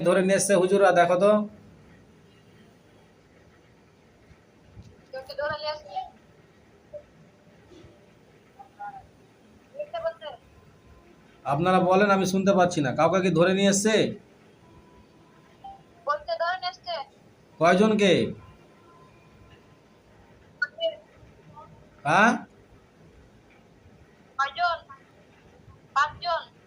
ধরে নিয়ে এসছে হুজুরা দেখো তো। আপনারা বলেন, আমি শুনতে পাচ্ছি না। কাউকে কি ধরে নিয়ে এসছে কয়জনকে? হ্যাঁ?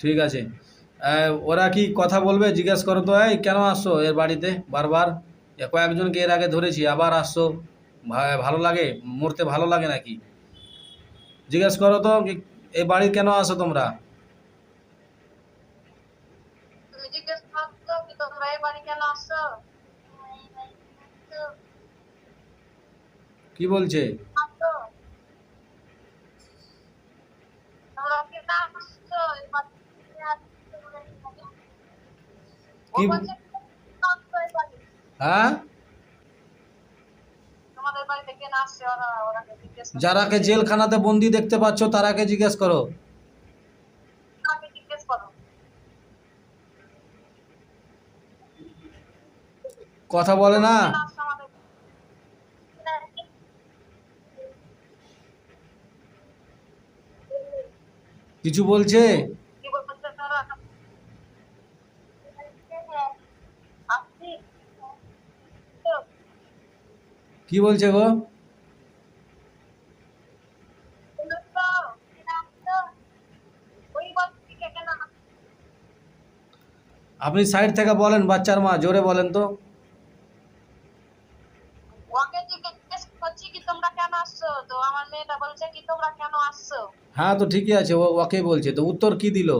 ঠিক আছে। ওরা কি কথা বলবে? জিজ্ঞেস করো তো এই কেন আসছো এর বাড়িতে? বারবার। কয়েকজনকে এর আগে ধরেছি আবার আসছো? ভালো লাগে? মরতে ভালো লাগে নাকি? জিজ্ঞেস করো তো এই বাড়ি কেন আসো তোমরা? কি বলছে আসছো তোমরা কি না আসছো এই বাড়ি ও কি হ্যাঁ? যারাকে জেলখানাতে বন্দি দেখতে পাচ্ছ তারাকে জিজ্ঞেস করো। কথা বলে না? কিছু বলছে তারা আসছি তো কি বলছে গো? আপনি সাইড থেকে বলেন বাচ্চার মা জোরে বলেন তো। ওকে জিজ্ঞেস করছি কি তোমরা কেন আসছো? তো আমার মেয়েটা বলছে কি তোমরা কেন আসছো? হ্যাঁ তো ঠিকই আছে ও ওকে বলছে। তো উত্তর কি দিল?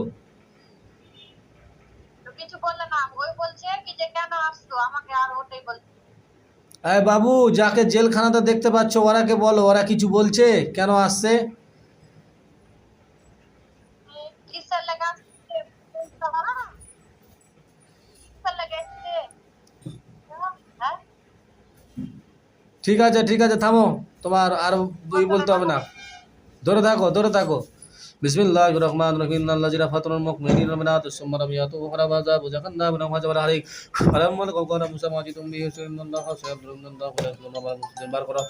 তো কিছু বললে না ওই বলছে কি যে কেন আসছো? আমাকে আর ওটাই বলছে। এই বাবু, যাকে জেলখানাতে দেখতে পাচ্ছ ওরাকে বলো? ওরা কিছু বলছে? কেন আসছে? হ্যাঁ ঠিক আছে ঠিক আছে, থামো। তোমার আর বই বলতে হবে না। ধরে থাকো ধরে থাকো। বিসমিল্লাহ রহমান রহিম আল্লাহ জিরা ফাতুল মুকমিনিন রবিনাত সুম্মা রাবিয়াতু ওখরা বাজা বুজাকান্না বিনা হাজা ওয়ালা আলাইক। ফালাম্মাল কওকানা মুসা মাজি তুমি সুন্নাল্লাহ সাইয়্যিদুল্লাহ ওয়া মুসলিম বার করো।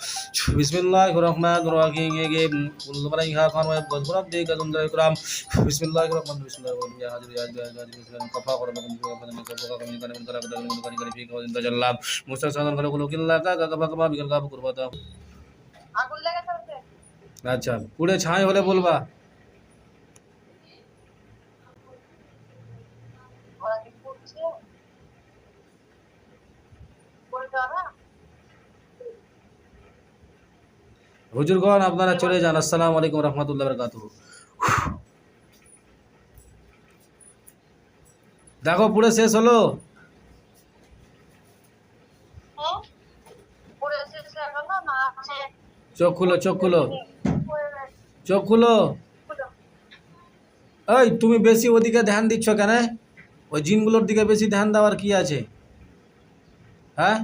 বিসমিল্লাহির রহমানির রহিম গে কুল্লু মালাইহা খান ওয়া গজরাত দে গজম দে ইকরাম। বিসমিল্লাহির রহমানির বিসমিল্লাহির রহমানির ইয়া হাজির ইয়া হাজির বিসমিল্লাহ কফা করো বকম বিসমিল্লাহ কফা কফা কমিন কানে কালা কাদা কানি কানি ফি কাদিন তাজাল্লাম মুসা সাদান কালো কুলু কিল্লা কা কা কফা কমা বিকাল কাবু কুরবাতা। আগুন লেগে আচ্ছা পুড়ে ছাই হলে বলবা ওরা কি করছে বলতে হবে হুজুরগণ আপনারা চলে যান। আসসালামু আলাইকুম রহমতুল্লাহ বরকাতুহ। দেখো পুরো শেষ হলো? হ্যাঁ চোখ খুলো চোখ খুলো। চোখ খুলো। এই তুমি বেশি ওদিকে ধ্যান দিচ্ছ কেন? ওই জিনগুলোর দিকে বেশি ধ্যান দেওয়ার কি আছে? হ্যাঁ?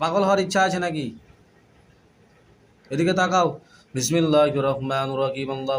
পাগল হওয়ার ইচ্ছা আছে নাকি? এদিকে তাকাও। বিসমিল্লাহ রহমান রহিম। আল্লাহ